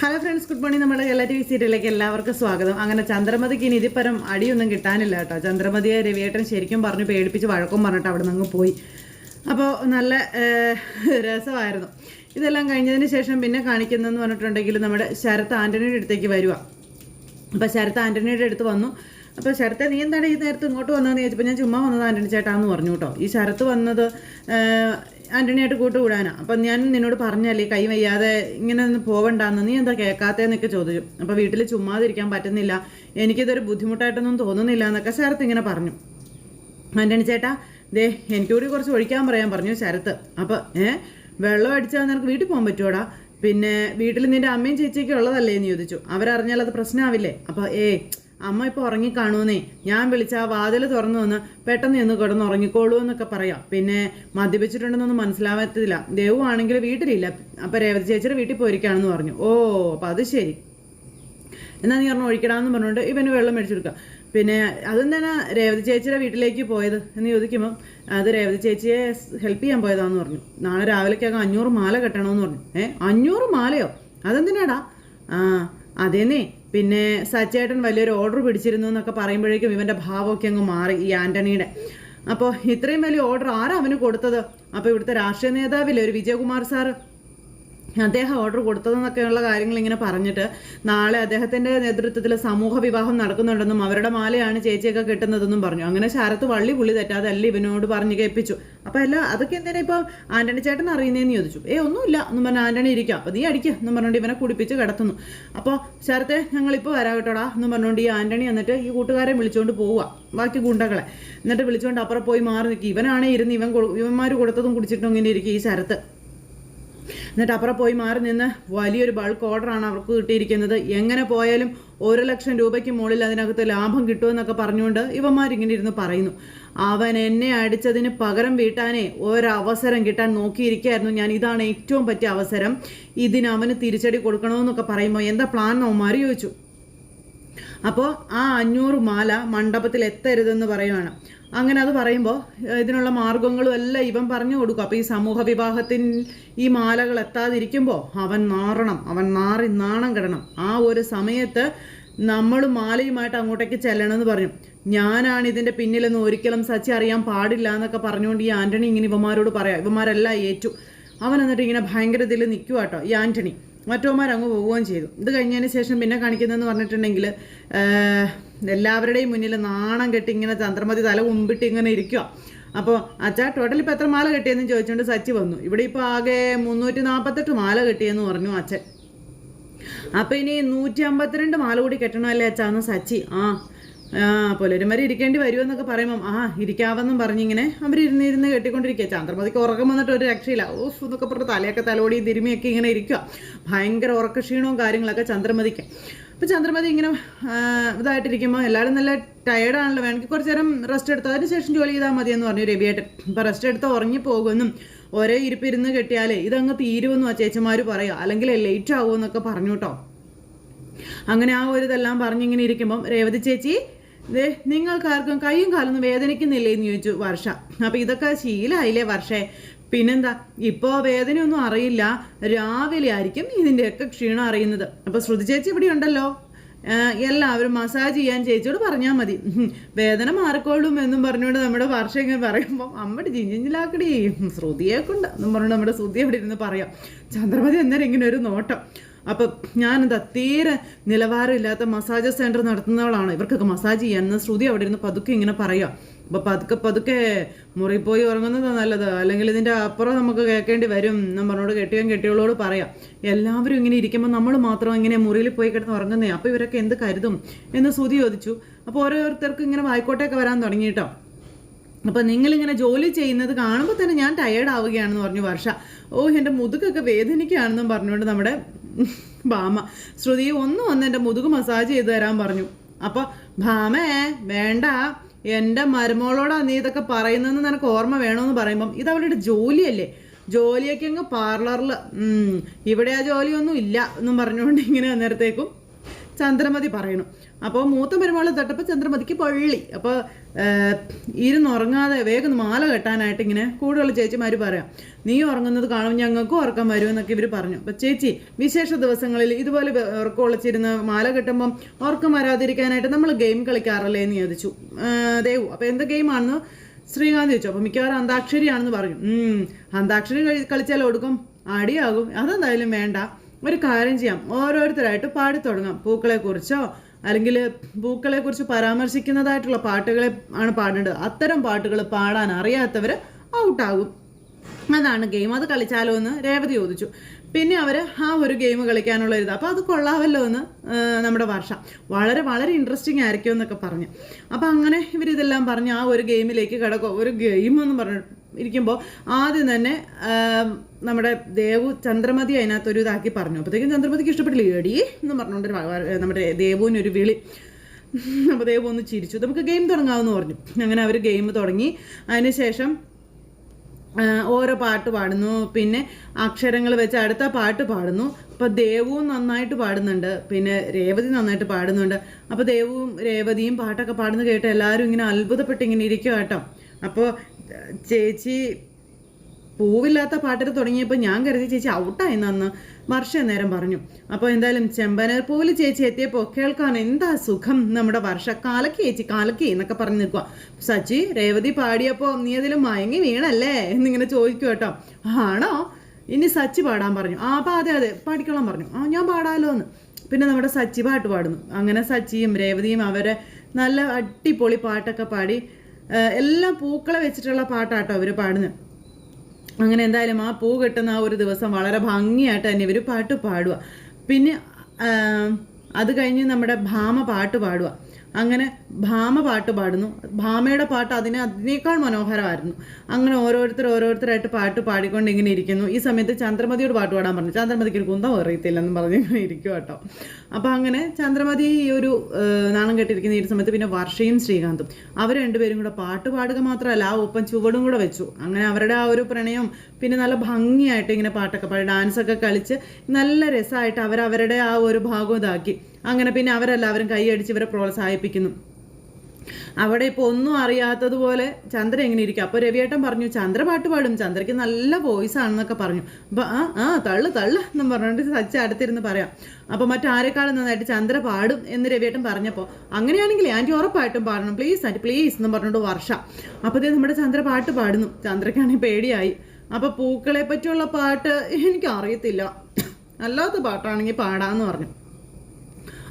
Hello friends good morning നമ്മുടെ എല്ലാ T V സീരിയലിലേക്ക് എല്ലാവർക്കും സ്വാഗതം. അങ്ങനെ ചന്ദ്രമതിക്ക് ഇനി ഇതിപ്പരം അടിയൊന്നും കിട്ടാനില്ല കേട്ടോ. ചന്ദ്രമതിയെ രവിയേട്ടൻ ശരിക്കും പറഞ്ഞു പേടിപ്പിച്ച് വഴക്കും പറഞ്ഞിട്ട് അവിടെ നിന്ന് പോയി. അപ്പോൾ നല്ല രസമായിരുന്നു. ഇതെല്ലാം കഴിഞ്ഞതിന് ശേഷം പിന്നെ കാണിക്കുന്നതെന്ന് പറഞ്ഞിട്ടുണ്ടെങ്കിൽ നമ്മുടെ ശരത് ആന്റണിയുടെ അടുത്തേക്ക് വരിക അപ്പോൾ ശരത് ആന്റണിയുടെ അടുത്ത് വന്നു. അപ്പോൾ ശരത്തെ നീ എന്താണ് ഈ നേരത്ത് ഇങ്ങോട്ട് വന്നതെന്ന് ചോദിച്ചപ്പോൾ ഞാൻ ചുമ്മാ വന്നത് ആന്റണി ചേട്ടാന്ന് പറഞ്ഞു കേട്ടോ. ഈ ശരത്ത് വന്നത് ആന്റണിയായിട്ട് കൂട്ടുകൂടാനാണ് അപ്പം ഞാൻ നിന്നോട് പറഞ്ഞല്ലേ കൈ വയ്യാതെ ഇങ്ങനെ ഒന്ന് പോകണ്ടെന്ന് നീ എന്താ കേൾക്കാത്തതെന്നൊക്കെ ചോദിച്ചു. അപ്പോൾ വീട്ടിൽ ചുമ്മാതിരിക്കാൻ പറ്റുന്നില്ല. എനിക്കിതൊരു ബുദ്ധിമുട്ടായിട്ടൊന്നും തോന്നുന്നില്ല എന്നൊക്കെ ശരത്ത് ഇങ്ങനെ പറഞ്ഞു. ആന്റണി ചേട്ടാ ദേ എനിക്ക് കൂടി കുറച്ച് ഒഴിക്കാൻ പറയാൻ പറഞ്ഞു ശരത്ത്. അപ്പോൾ ഏഹ് വെള്ളം അടിച്ചാൽ നിനക്ക് വീട്ടിൽ പോകാൻ പറ്റുമോടാ പിന്നെ വീട്ടിൽ നിന്റെ അമ്മയും ചേച്ചിയൊക്കെ ഉള്ളതല്ലേ എന്ന് ചോദിച്ചു. അവരറിഞ്ഞാൽ അത് പ്രശ്നമാവില്ലേ അപ്പോൾ ഏ അമ്മ ഇപ്പോൾ ഉറങ്ങിക്കാണൂന്നേ ഞാൻ വിളിച്ച ആ വാതിൽ തുറന്നു വന്ന് പെട്ടെന്ന് ഒന്ന് കിടന്ന് ഉറങ്ങിക്കോളൂ എന്നൊക്കെ പറയാം. പിന്നെ മദ്യപിച്ചിട്ടുണ്ടെന്നൊന്നും മനസ്സിലാവത്തില്ല ദേവു ആണെങ്കിൽ വീട്ടിലില്ല. അപ്പോൾ രേവതി ചേച്ചിയുടെ വീട്ടിൽ പോയിരിക്കുകയാണെന്ന് പറഞ്ഞു. ഓ അപ്പം അത് ശരി. എന്നാ നീ പറഞ്ഞു ഒഴിക്കടാന്ന് പറഞ്ഞുകൊണ്ട് ഇവന് വെള്ളം മേടിച്ചു കൊടുക്കുക പിന്നെ അതെന്താണ് രേവതി ചേച്ചിയുടെ വീട്ടിലേക്ക് പോയത് എന്ന് ചോദിക്കുമ്പം അത് രേവതി ചേച്ചിയെ ഹെൽപ്പ് ചെയ്യാൻ പോയതാന്ന് പറഞ്ഞു. നാളെ രാവിലേക്കൊക്കെ അഞ്ഞൂറ് മാല കെട്ടണമെന്ന് പറഞ്ഞു. ഏ അഞ്ഞൂറ് മാലയോ? അതെന്തിനാടാ? ആ അതേന്നേ. പിന്നെ സച്ചേട്ടൻ വലിയൊരു ഓർഡർ പിടിച്ചിരുന്നു എന്നൊക്കെ പറയുമ്പോഴേക്കും ഇവന്റെ ഭാവമൊക്കെ അങ്ങ് മാറി ഈ ആന്റണിയുടെ അപ്പോൾ ഇത്രയും വലിയ ഓർഡർ ആരാ അവന് കൊടുത്തത്? അപ്പോൾ ഇവിടുത്തെ രാഷ്ട്രീയ നേതാവില്ലേ ഒരു വിജയകുമാർ സാറ്? അദ്ദേഹം ഓർഡർ കൊടുത്തതെന്നൊക്കെയുള്ള കാര്യങ്ങൾ ഇങ്ങനെ പറഞ്ഞിട്ട് നാളെ അദ്ദേഹത്തിന്റെ നേതൃത്വത്തിൽ സമൂഹ വിവാഹം നടക്കുന്നുണ്ടെന്നും അവരുടെ മാലയാണ് ചേച്ചിയൊക്കെ കിട്ടുന്നതെന്നും പറഞ്ഞു. അങ്ങനെ ശരത്ത് വള്ളി പുള്ളി തെറ്റാതെ അല്ല ഇവനോട് പറഞ്ഞു കേൾപ്പിച്ചു. അപ്പൊ അല്ല അതൊക്കെ എന്തിനാ ഇപ്പൊ ആന്റണി ചേട്ടൻ അറിയുന്നതെന്ന് ചോദിച്ചു. ഏ ഒന്നുമില്ല എന്നും പറഞ്ഞ ആന്റണി ഇരിക്കാം അപ്പൊ നീ അടിക്കുക എന്നും പറഞ്ഞുകൊണ്ട് ഇവനെ കുടിപ്പിച്ച് കിടത്തുന്നു. അപ്പോൾ ശരത്തെ ഞങ്ങളിപ്പോൾ വരാം കേട്ടോടാ എന്നും പറഞ്ഞുകൊണ്ട് ഈ ആന്റണി എന്നിട്ട് ഈ കൂട്ടുകാരെ വിളിച്ചുകൊണ്ട് പോവുക ബാക്കി ഗുണ്ടകളെ. എന്നിട്ട് വിളിച്ചുകൊണ്ട് അപ്പുറം പോയി മാറി നിൽക്കുക ഇവനാണേ ഇരുന്ന് ഇവൻ ഇവന്മാർ കൊടുത്തതും കുടിച്ചിട്ടും ഇങ്ങനെ ഇരിക്കും ഈ ശരത്ത്. എന്നിട്ട് അപ്പുറം പോയി മാറി നിന്ന് വലിയൊരു ബൾക്ക് ഓർഡറാണ് അവർക്ക് കിട്ടിയിരിക്കുന്നത്. എങ്ങനെ പോയാലും ഒരു ലക്ഷം രൂപയ്ക്ക് മുകളിൽ അതിനകത്ത് ലാഭം കിട്ടുമെന്നൊക്കെ പറഞ്ഞുകൊണ്ട് ഇവന്മാരിങ്ങനെ ഇരുന്ന് പറയുന്നു. അവൻ എന്നെ അടിച്ചതിന് പകരം വീട്ടാനേ ഒരവസരം കിട്ടാൻ നോക്കിയിരിക്കുകയായിരുന്നു ഞാൻ ഇതാണ് ഏറ്റവും പറ്റിയ അവസരം. ഇതിന് അവന് തിരിച്ചടി കൊടുക്കണമെന്നൊക്കെ പറയുമ്പോൾ എന്താ പ്ലാൻ അവന്മാർ ചോദിച്ചു. അപ്പോൾ ആ അഞ്ഞൂറ് മാല മണ്ഡപത്തിൽ എത്തരുതെന്ന് പറയുവാണ്. അങ്ങനെ അത് പറയുമ്പോൾ ഇതിനുള്ള മാർഗങ്ങളും എല്ലാം ഇവൻ പറഞ്ഞു കൊടുക്കും. അപ്പോൾ ഈ സമൂഹ വിവാഹത്തിൻ ഈ മാലകൾ എത്താതിരിക്കുമ്പോൾ അവൻ നാറണം അവൻ നാറി നാണം കിടണം. ആ ഒരു സമയത്ത് നമ്മൾ മാലയുമായിട്ട് അങ്ങോട്ടേക്ക് ചെല്ലണമെന്ന് പറഞ്ഞു. ഞാനാണ് ഇതിന്റെ പിന്നിലെന്ന് ഒരിക്കലും സച്ചി അറിയാൻ പാടില്ല എന്നൊക്കെ പറഞ്ഞുകൊണ്ട് ഈ ആന്റണി ഇങ്ങനെ ഇവന്മാരോട് പറയാം. ഇവന്മാരെല്ലാം ഏറ്റു. അവൻ എന്നിട്ട് ഇങ്ങനെ ഭയങ്കര ഇതിൽ നിൽക്കുക കേട്ടോ ഈ ആന്റണി മറ്റവന്മാർ അങ്ങ് പോവുകയും ചെയ്തു. ഇത് കഴിഞ്ഞതിന് ശേഷം പിന്നെ കാണിക്കുന്നതെന്ന് പറഞ്ഞിട്ടുണ്ടെങ്കിൽ എല്ലാവരുടെയും മുന്നിൽ നാണം കെട്ടി ഇങ്ങനെ ചന്ദ്രമതി തല കുമ്പിട്ട് ഇങ്ങനെ ഇരിക്കുക അപ്പോൾ അച്ഛാ ടോട്ടൽ ഇപ്പോൾ എത്ര മാല കെട്ടിയെന്ന് ചോദിച്ചുകൊണ്ട് സച്ചി വന്നു. ഇവിടെ ഇപ്പോൾ ആകെ മുന്നൂറ്റി നാൽപ്പത്തെട്ട് മാല കെട്ടിയെന്ന് പറഞ്ഞു അച്ഛൻ. അപ്പം ഇനി നൂറ്റി അമ്പത്തിരണ്ട് മാല കൂടി കെട്ടണമല്ലേ അച്ഛാന്ന് സച്ചി. ആ ആ പുലരുമരി ഇരിക്കേണ്ടി വരുമെന്നൊക്കെ പറയുമ്പം ആ ഇരിക്കാവെന്നും പറഞ്ഞിങ്ങനെ അവർ ഇരുന്ന് കെട്ടിക്കൊണ്ടിരിക്കുക. ചന്ദ്രമതിക്ക് ഉറക്കം വന്നിട്ട് ഒരു രക്ഷയില്ല. ഓഫ് എന്നൊക്കെ പറഞ്ഞ് തലയൊക്കെ തലോടി തിരുമിയൊക്കെ ഇങ്ങനെ ഇരിക്കുക. ഭയങ്കര ഉറക്കക്ഷീണവും കാര്യങ്ങളൊക്കെ ചന്ദ്രമതിക്ക്. അപ്പോൾ ചന്ദ്രമതി ഇങ്ങനെ ഇതായിട്ടിരിക്കുമ്പോൾ എല്ലാവരും നല്ല ടയേർഡാണല്ലോ വേണമെങ്കിൽ കുറച്ച് നേരം റെസ്റ്റ് എടുത്തു. അതിന് ശേഷം ജോലി ചെയ്താൽ എന്ന് പറഞ്ഞു രവിയേട്ടൻ. അപ്പോൾ റെസ്റ്റ് എടുത്ത് ഉറങ്ങി പോകുമെന്നും ഒരേ ഇരിപ്പിരുന്ന് കെട്ടിയാലേ ഇതങ്ങ് തീരുമെന്നും ആ ചേച്ചിമാർ പറയുക അല്ലെങ്കിൽ ലേറ്റ് ആവുമെന്നൊക്കെ പറഞ്ഞു കേട്ടോ അങ്ങനെ ആ ഒരു ഇതെല്ലാം പറഞ്ഞിങ്ങനെ ഇരിക്കുമ്പം രേവതി ചേച്ചി ദേ നിങ്ങൾക്കാർക്കും കൈയും കാലൊന്നും വേദനിക്കുന്നില്ലേ എന്ന് ചോദിച്ചു വർഷ. അപ്പോൾ ഇതൊക്കെ ശീലമായില്ലേ വർഷേ? പിന്നെന്താ ഇപ്പോൾ വേദനയൊന്നും അറിയില്ല. രാവിലെ ആയിരിക്കും ഇതിന്റെയൊക്കെ ക്ഷീണം അറിയുന്നത്. അപ്പോൾ ശ്രുതി ചേച്ചി ഇവിടെ ഉണ്ടല്ലോ. എല്ലാവരും മസാജ് ചെയ്യാൻ ചേച്ചിയോട് പറഞ്ഞാൽ മതി. വേദന മാറിക്കോളും എന്നും പറഞ്ഞുകൊണ്ട് നമ്മുടെ വർഷ ഇങ്ങനെ പറയുമ്പോൾ അമ്മടി ജിഞ്ചിഞ്ചിലാക്കടി ശ്രുതിയെ കൊണ്ട് എന്നും പറഞ്ഞുകൊണ്ട് നമ്മുടെ ശ്രുതി അവിടെ ഇരുന്ന് പറയാം. ചന്ദ്രമതി എന്നേരം ഇങ്ങനെ ഒരു നോട്ടം. അപ്പം ഞാനെന്താ തീരെ നിലവാരമില്ലാത്ത മസാജ് സെന്റർ നടത്തുന്നവളാണ്. ഇവർക്കൊക്കെ മസാജ് ചെയ്യാൻ. ശ്രുതി അവിടെ ഇരുന്ന് പതുക്കെ ഇങ്ങനെ പറയാം. അപ്പോൾ പതുക്കെ പതുക്കെ മുറി പോയി ഉറങ്ങുന്നതാണ് നല്ലത്. അല്ലെങ്കിൽ ഇതിന്റെ അപ്പുറം നമുക്ക് കേൾക്കേണ്ടി വരും എന്ന് പറഞ്ഞോട് കെട്ടിയോ കെട്ടിയോളോട് പറയാം. എല്ലാവരും ഇങ്ങനെ ഇരിക്കുമ്പോൾ നമ്മൾ മാത്രം ഇങ്ങനെ മുറിയിൽ പോയി കിടന്ന് ഉറങ്ങുന്നേ. അപ്പോൾ ഇവരൊക്കെ എന്ത് കരുതും? എന്ന് ശ്രുതി ചോദിച്ചു. അപ്പോൾ ഓരോരുത്തർക്കും ഇങ്ങനെ വായിക്കോട്ടേക്ക് വരാൻ തുടങ്ങി കേട്ടോ അപ്പം നിങ്ങളിങ്ങനെ ജോലി ചെയ്യുന്നത് കാണുമ്പോൾ തന്നെ ഞാൻ ടയേർഡ് ആവുകയാണെന്ന് പറഞ്ഞു വർഷ. ഓ എന്റെ മുതുകൊക്കെ വേദനിക്കുകയാണെന്നും പറഞ്ഞുകൊണ്ട് നമ്മുടെ ഭാമ ശ്രുതി ഒന്ന് വന്ന് എന്റെ മുതുക് മസാജ് ചെയ്ത് തരാൻ പറഞ്ഞു. അപ്പോൾ ഭാമേ വേണ്ട. എന്റെ മരുമോളോടാ നീ ഇതൊക്കെ പറയുന്നതെന്ന് നിനക്ക് ഓർമ്മ വേണമെന്ന് പറയുമ്പം ഇത് അവളുടെ ജോലിയല്ലേ. ജോലിയൊക്കെ അങ്ങ് പാർലറിൽ ഇവിടെ ആ ജോലിയൊന്നും ഇല്ല എന്നും പറഞ്ഞുകൊണ്ട് ഇങ്ങനെ അന്നേരത്തേക്കും ചന്ദ്രമതി പറയണം. അപ്പോൾ മൂത്ത പെരുമാൾ തൊട്ടപ്പോൾ ചന്ദ്രമതിക്ക് പള്ളി. അപ്പോൾ ഇരുന്നുറങ്ങാതെ വേഗം മാല കെട്ടാനായിട്ട് ഇങ്ങനെ കൂടുതലുള്ള ചേച്ചിമാർ പറയാം. നീ ഉറങ്ങുന്നത് കാണും ഞങ്ങൾക്കും ഉറക്കം വരും എന്നൊക്കെ ഇവർ പറഞ്ഞു. അപ്പോൾ ചേച്ചി വിശേഷ ദിവസങ്ങളിൽ ഇതുപോലെ ഉറക്കം ഒളിച്ചിരുന്ന് മാല കെട്ടുമ്പം ഉറക്കം വരാതിരിക്കാനായിട്ട് നമ്മൾ ഗെയിം കളിക്കാറല്ലേ എന്ന് ചോദിച്ചു. ദേവു അപ്പോൾ എന്ത് ഗെയിമാണെന്ന് ശ്രീകാന്ത് ചോദിച്ചു. അപ്പോൾ മിക്കവാറും അന്താക്ഷരിയാണെന്ന് പറഞ്ഞു. അന്താക്ഷരി കളി- കളിച്ചാൽ ഒടുക്കും അടിയാകും. അതെന്തായാലും വേണ്ട. ഒരു കാര്യം ചെയ്യാം. ഓരോരുത്തരായിട്ട് പാടി തുടങ്ങാം. പൂക്കളെക്കുറിച്ചോ അല്ലെങ്കിൽ പൂക്കളെക്കുറിച്ച് പരാമർശിക്കുന്നതായിട്ടുള്ള പാട്ടുകളെ ആണ് പാടേണ്ടത്. അത്തരം പാട്ടുകൾ പാടാൻ അറിയാത്തവർ ഔട്ടാകും അതാണ് ഗെയിം അത് കളിച്ചാലോ എന്ന് രേവതി ചോദിച്ചു. പിന്നെ അവർ ആ ഒരു ഗെയിം കളിക്കാനുള്ള ഇത്. അപ്പോൾ അത് കൊള്ളാമല്ലോ എന്ന് നമ്മുടെ വർഷ. വളരെ വളരെ ഇൻട്രസ്റ്റിംഗ് ആയിരിക്കും എന്നൊക്കെ പറഞ്ഞു. അപ്പോൾ അങ്ങനെ ഇവരിതെല്ലാം പറഞ്ഞ് ആ ഒരു ഗെയിമിലേക്ക് കിടക്കും. ഒരു ഗെയിം എന്ന് പറഞ്ഞു ഇരിക്കുമ്പോൾ ആദ്യം തന്നെ നമ്മുടെ ദേവു ചന്ദ്രമതി അതിനകത്തൊരു ഇതാക്കി പറഞ്ഞു. അപ്പോഴത്തേക്കും ചന്ദ്രമതിക്ക് ഇഷ്ടപ്പെട്ടില്ല. എടി എന്ന് പറഞ്ഞുകൊണ്ട് നമ്മുടെ ദേവുവിനൊരു വിളി. അപ്പോൾ ദേവു ഒന്ന് ചിരിച്ചു. നമുക്ക് ഗെയിം തുടങ്ങാമെന്ന് പറഞ്ഞു. അങ്ങനെ അവർ ഗെയിം തുടങ്ങി. അതിനുശേഷം ഓരോ പാട്ട് പാടുന്നു. പിന്നെ അക്ഷരങ്ങൾ വെച്ച് അടുത്ത പാട്ട് പാടുന്നു. അപ്പോൾ ദേവുവും നന്നായിട്ട് പാടുന്നുണ്ട്. പിന്നെ രേവതി നന്നായിട്ട് പാടുന്നുണ്ട്. അപ്പോൾ ദേവുവും രേവതിയും പാട്ടൊക്കെ പാടുന്നത് കേട്ട് എല്ലാവരും ഇങ്ങനെ അത്ഭുതപ്പെട്ട് ഇങ്ങനെ ഇരിക്കുക കേട്ടോ. അപ്പോൾ ചേച്ചി പൂവില്ലാത്ത പാട്ടിൽ തുടങ്ങിയപ്പോൾ ഞാൻ കരുതി ചേച്ചി ഔട്ടായി അന്ന് വർഷ നേരം പറഞ്ഞു. അപ്പോൾ എന്തായാലും ചെമ്പനർ പൂവിൽ ചേച്ചി എത്തിയപ്പോൾ കേൾക്കാൻ എന്താ സുഖം? നമ്മുടെ വർഷ കാലക്കി ചേച്ചി കാലക്കി എന്നൊക്കെ പറഞ്ഞു നിൽക്കുക സച്ചി രേവതി പാടിയപ്പോൾ നീ അതിൽ മയങ്ങി വീണല്ലേ? എന്നിങ്ങനെ ചോദിക്കും കേട്ടോ. ആണോ? ഇനി സച്ചി പാടാൻ പറഞ്ഞു. ആ അപ്പോൾ അതെ അതെ പാടിക്കോളാൻ പറഞ്ഞു. ആ ഞാൻ പാടാലോ എന്ന് പിന്നെ നമ്മുടെ സച്ചി പാട്ട് പാടുന്നു. അങ്ങനെ സച്ചിയും രേവതിയും അവരെ നല്ല അടിപൊളി പാട്ടൊക്കെ പാടി എല്ലാം പൂക്കളെ വെച്ചിട്ടുള്ള പാട്ടാട്ടോ അവർ പാടുന്നത് അങ്ങനെ എന്തായാലും ആ പൂ കെട്ടുന്ന ആ ഒരു ദിവസം വളരെ ഭംഗിയായിട്ട് തന്നെ ഇവർ പാട്ട് പാടുക പിന്നെ അത് കഴിഞ്ഞ് നമ്മുടെ ഭാമ പാട്ട് പാടുക അങ്ങനെ ഭാമ പാട്ട് പാടുന്നു. ഭാമയുടെ പാട്ട് അതിനെ അതിനേക്കാൾ മനോഹരമായിരുന്നു. അങ്ങനെ ഓരോരുത്തർ ഓരോരുത്തരായിട്ട് പാട്ട് പാടിക്കൊണ്ട് ഇങ്ങനെ ഇരിക്കുന്നു. ഈ സമയത്ത് ചന്ദ്രമതിയോട് പാട്ട് പാടാൻ പറഞ്ഞു. ചന്ദ്രമതിക്ക് ഒരു കുന്തം അറിയത്തില്ലെന്ന് പറഞ്ഞ് ഇങ്ങനെ ഇരിക്കും കേട്ടോ അപ്പോൾ അങ്ങനെ ചന്ദ്രമതി ഈ ഒരു നാണം കെട്ടിരിക്കുന്ന ഈ സമയത്ത് പിന്നെ വർഷയും ശ്രീകാന്തും. അവർ രണ്ടുപേരും കൂടെ പാട്ട് പാടുക മാത്രമല്ല ആ ഒപ്പം ചുവടും കൂടെ വെച്ചു. അങ്ങനെ അവരുടെ ആ ഒരു പ്രണയം പിന്നെ നല്ല ഭംഗിയായിട്ട് ഇങ്ങനെ പാട്ടൊക്കെ പാടി ഡാൻസൊക്കെ കളിച്ച് നല്ല രസമായിട്ട് അവരവരുടെ ആ ഒരു ഭാഗം ഇതാക്കി. അങ്ങനെ പിന്നെ അവരെല്ലാവരും കൈയടിച്ച് ഇവരെ പ്രോത്സാഹിപ്പിക്കുന്നു. അവിടെ ഇപ്പോൾ ഒന്നും അറിയാത്തതുപോലെ ചന്ദ്ര എങ്ങനെ ഇരിക്കും? അപ്പോൾ രവിയേട്ടൻ പറഞ്ഞു ചന്ദ്ര പാട്ട് പാടും. ചന്ദ്രയ്ക്ക് നല്ല വോയിസ് ആണെന്നൊക്കെ പറഞ്ഞു. അപ്പോൾ ആ ആ തള്ളു തള്ളു എന്നും പറഞ്ഞിട്ട് സച്ച അടുത്തിരുന്ന് പറയാം. അപ്പോൾ മറ്റാരെക്കാളും നന്നായിട്ട് ചന്ദ്ര പാടും എന്ന് രവിയേട്ടൻ പറഞ്ഞപ്പോൾ അങ്ങനെയാണെങ്കിൽ ആന്റി ഉറപ്പായിട്ടും പാടണം. പ്ലീസ് ആന്റി പ്ലീസ് എന്നും പറഞ്ഞുകൊണ്ട് വർഷ. അപ്പോഴത്തേ നമ്മുടെ ചന്ദ്ര പാട്ട് പാടുന്നു. ചന്ദ്രയ്ക്കാണെങ്കിൽ പേടിയായി. അപ്പോൾ പൂക്കളെ പറ്റിയുള്ള പാട്ട് എനിക്കറിയത്തില്ല. അല്ലാത്ത പാട്ടാണെങ്കിൽ പാടാമെന്ന് പറഞ്ഞു.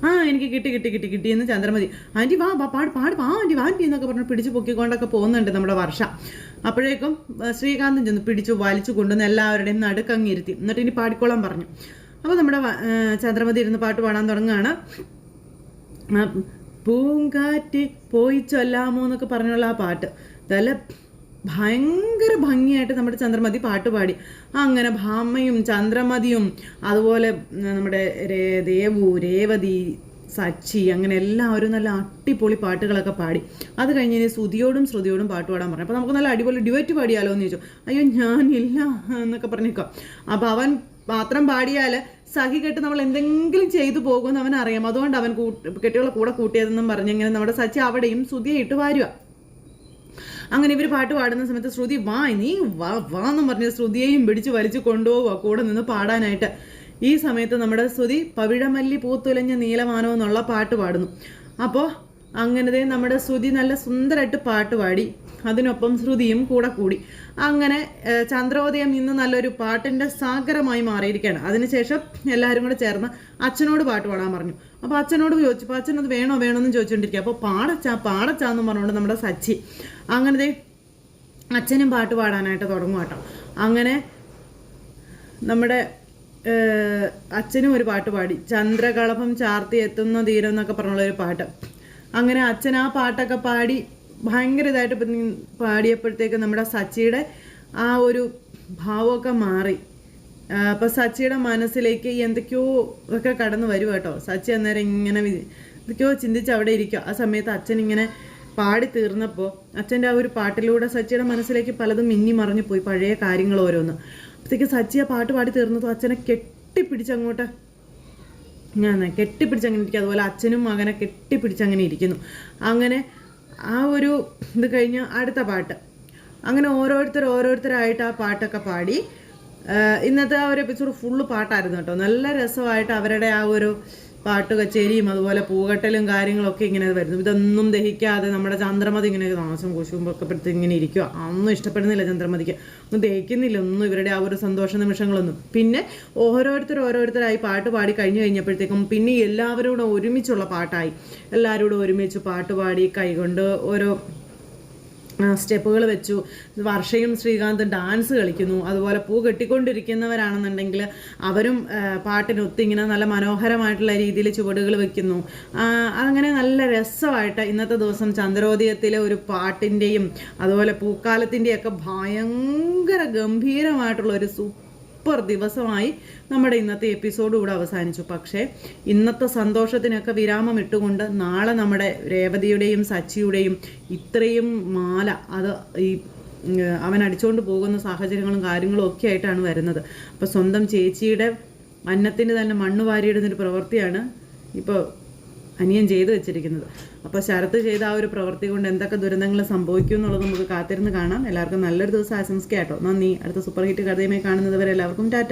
ആ എനിക്ക് കിട്ടി കിട്ടി കിട്ടി കിട്ടി എന്ന് ചന്ദ്രമതി ആന്റി വാ പാട് പാട് വാ ആന്റി വാ ആന്റി എന്നൊക്കെ പറഞ്ഞ് പിടിച്ച് പൊക്കിക്കൊണ്ടൊക്കെ പോകുന്നുണ്ട് നമ്മുടെ വർഷ. അപ്പോഴേക്കും ശ്രീകാന്തൻ ചെന്ന് പിടിച്ചു വലിച്ചു കൊണ്ടുവന്ന് എല്ലാവരുടെയും നടുക്കങ്ങിരുത്തി എന്നിട്ട് ഇനി പാടിക്കോളാൻ പറഞ്ഞു. അപ്പോൾ നമ്മുടെ ചന്ദ്രമതി ഇരുന്ന് പാട്ട് പാടാൻ തുടങ്ങുകയാണ്. പൂങ്കാറ്റി പോയി ചൊല്ലാമോ എന്നൊക്കെ പറഞ്ഞുള്ള ആ പാട്ട്. നല്ല ഭയങ്കര ഭംഗിയായിട്ട് നമ്മുടെ ചന്ദ്രമതി പാട്ട് പാടി. അങ്ങനെ ഭാമയും ചന്ദ്രമതിയും അതുപോലെ നമ്മുടെ ദേവു രേവതി സച്ചി അങ്ങനെ എല്ലാവരും നല്ല അടിപൊളി പാട്ടുകളൊക്കെ പാടി. അത് കഴിഞ്ഞ് ഇനി ശ്രുതിയോടും ശ്രുതിയോടും പാട്ട് പാടാൻ പറഞ്ഞു. അപ്പോൾ നമുക്ക് നല്ല അടിപൊളി ഡ്യുവറ്റ് പാടിയാലോ എന്ന് ചോദിച്ചു. അയ്യോ ഞാനില്ല എന്നൊക്കെ പറഞ്ഞേക്കാം. അപ്പോൾ അവൻ മാത്രം പാടിയാൽ സഹി കെട്ട് നമ്മൾ എന്തെങ്കിലും ചെയ്തു പോകുമെന്ന് അവൻ അറിയാം അതുകൊണ്ട് അവൻ കൂട്ട് കെട്ടികളെ കൂടെ കൂട്ടിയതെന്നും പറഞ്ഞിങ്ങനെ നമ്മുടെ സച്ചി അവിടെയും ശ്രുതിയെ ഇട്ട് വാരുക അങ്ങനെ ഇവർ പാട്ട് പാടുന്ന സമയത്ത് ശ്രുതി വാ നീ വാ വാ എന്ന് പറഞ്ഞ ശ്രുതിയെയും പിടിച്ച് വലിച്ചു കൊണ്ടുപോവുക കൂടെ നിന്ന് പാടാനായിട്ട്. ഈ സമയത്ത് നമ്മുടെ ശ്രുതി പവിഴമല്ലി പൂത്തുലഞ്ഞ നീലമാനോ എന്നുള്ള പാട്ട് പാടുന്നു. അപ്പോൾ അങ്ങനത്തെ നമ്മുടെ ശ്രുതി നല്ല സുന്ദരമായിട്ട് പാട്ട് പാടി. അതിനൊപ്പം ശ്രുതിയും കൂടെ കൂടി. അങ്ങനെ ചന്ദ്രോദയം ഇന്ന് നല്ലൊരു പാട്ടിന്റെ സാഗരമായി മാറിയിരിക്കുകയാണ്. അതിനുശേഷം എല്ലാവരും കൂടെ ചേർന്ന് അച്ഛനോട് പാട്ട് പാടാൻ പറഞ്ഞു. അപ്പോൾ അച്ഛനോട് ചോദിച്ചു അപ്പോൾ അത് വേണോ വേണോ എന്ന് ചോദിച്ചുകൊണ്ടിരിക്കുക അപ്പോൾ പാടച്ചാ പാടച്ചാന്ന് പറഞ്ഞുകൊണ്ട് നമ്മുടെ സച്ചി. അങ്ങനത്തെ അച്ഛനും പാട്ട് പാടാനായിട്ട് തുടങ്ങും കേട്ടോ അങ്ങനെ നമ്മുടെ അച്ഛനും ഒരു പാട്ട് പാടി. ചന്ദ്രകളഭം ചാർത്തി എത്തുന്ന തീരം എന്നൊക്കെ പറഞ്ഞുള്ളൊരു പാട്ട്. അങ്ങനെ അച്ഛൻ ആ പാട്ടൊക്കെ പാടി ഭയങ്കര ഇതായിട്ട് ഇപ്പം നീ പാടിയപ്പോഴത്തേക്ക് നമ്മുടെ സച്ചിയുടെ ആ ഒരു ഭാവമൊക്കെ മാറി. അപ്പം സച്ചിയുടെ മനസ്സിലേക്ക് എന്തൊക്കെയോ ഒക്കെ കടന്നു വരും കേട്ടോ. സച്ചി അന്നേരം ഇങ്ങനെ എന്തൊക്കെയോ ചിന്തിച്ച് അവിടെ ഇരിക്കുക. ആ സമയത്ത് അച്ഛൻ ഇങ്ങനെ പാടി തീർന്നപ്പോൾ അച്ഛന്റെ ആ ഒരു പാട്ടിലൂടെ സച്ചിയുടെ മനസ്സിലേക്ക് പലതും മിന്നി മറിഞ്ഞു പോയി പഴയ കാര്യങ്ങൾ ഓരോന്ന്. അപ്പോഴത്തേക്ക് സച്ചി ആ പാട്ട് പാടി തീർന്നപ്പോൾ അച്ഛനെ കെട്ടിപ്പിടിച്ചങ്ങോട്ട് ഞാൻ കെട്ടിപ്പിടിച്ചങ്ങനെ ഇരിക്കുക അതുപോലെ അച്ഛനും മകനെ കെട്ടിപ്പിടിച്ചങ്ങനെ ഇരിക്കുന്നു. അങ്ങനെ ആ ഒരു ഇത് കഴിഞ്ഞ് അടുത്ത പാട്ട്. അങ്ങനെ ഓരോരുത്തർ ഓരോരുത്തരായിട്ട് ആ പാട്ടൊക്കെ പാടി. ഇന്നത്തെ ആ ഒരു എപ്പിസോഡ് ഫുള്ള് പാട്ടായിരുന്നു കേട്ടോ. നല്ല രസമായിട്ട് അവരുടെ ആ ഒരു പാട്ട് കച്ചേരിയും അതുപോലെ പൂകട്ടലും കാര്യങ്ങളൊക്കെ ഇങ്ങനെ വരുന്നു. ഇതൊന്നും ദഹിക്കാതെ നമ്മുടെ ചന്ദ്രമതി ഇങ്ങനെ താമസം കുശുമ്പൊക്കെ പെടുത്തി ഇങ്ങനെ ഇരിക്കുക അന്നും ഇഷ്ടപ്പെടുന്നില്ല ചന്ദ്രമതിക്ക്. ഒന്നും ദഹിക്കുന്നില്ല. ഒന്നും ഇവരുടെ ആ ഒരു സന്തോഷ നിമിഷങ്ങളൊന്നും. പിന്നെ ഓരോരുത്തർ ഓരോരുത്തരായി പാട്ട് പാടി കഴിഞ്ഞു കഴിഞ്ഞപ്പോഴത്തേക്കും പിന്നെ എല്ലാവരോടും ഒരുമിച്ചുള്ള പാട്ടായി. എല്ലാവരോടും ഒരുമിച്ച് പാട്ട് പാടി കൈകൊണ്ട് ഓരോ സ്റ്റെപ്പുകൾ വെച്ചു. വർഷയും ശ്രീകാന്തും ഡാൻസ് കളിക്കുന്നു. അതുപോലെ പൂ കെട്ടിക്കൊണ്ടിരിക്കുന്നവരാണെന്നുണ്ടെങ്കിൽ അവരും പാട്ടിനൊത്തിങ്ങനെ നല്ല മനോഹരമായിട്ടുള്ള രീതിയിൽ ചുവടുകൾ വെക്കുന്നു. അങ്ങനെ നല്ല രസമായിട്ട് ഇന്നത്തെ ദിവസം ചന്ദ്രോദയത്തിലെ ഒരു പാട്ടിന്റെയും അതുപോലെ പൂക്കാലത്തിന്റെയൊക്കെ ഭയങ്കര ഗംഭീരമായിട്ടുള്ള ഒരു സൂപ്പർ സൂപ്പർ ദിവസമായി നമ്മുടെ ഇന്നത്തെ എപ്പിസോഡ് ഇവിടെ അവസാനിച്ചു. പക്ഷേ ഇന്നത്തെ സന്തോഷത്തിനൊക്കെ വിരാമം ഇട്ടുകൊണ്ട് നാളെ നമ്മുടെ രേവതിയുടെയും സച്ചിയുടെയും ഇത്രയും മാല അത് ഈ അവൻ അടിച്ചുകൊണ്ട് പോകുന്ന സാഹചര്യങ്ങളും കാര്യങ്ങളും ഒക്കെ ആയിട്ടാണ് വരുന്നത്. അപ്പോൾ സ്വന്തം ചേച്ചിയുടെ അന്നത്തിന് തന്നെ മണ്ണ് വാരിയിടുന്നൊരു പ്രവൃത്തിയാണ് ഇപ്പോൾ അനിയൻ ചെയ്തു വെച്ചിരിക്കുന്നത്. അപ്പോൾ ശരത്ത് ചെയ്ത ആ ഒരു പ്രവൃത്തി കൊണ്ട് എന്തൊക്കെ ദുരന്തങ്ങൾ സംഭവിക്കും എന്നുള്ളത് നമുക്ക് കാത്തിരുന്ന് കാണാം. എല്ലാവർക്കും നല്ലൊരു ദിവസം ആശംസിക്കാം കേട്ടോ. നന്ദി. അടുത്ത സൂപ്പർ ഹിറ്റ് കഥയുമായി കാണുന്നത് വരെ എല്ലാവർക്കും ടാറ്റ.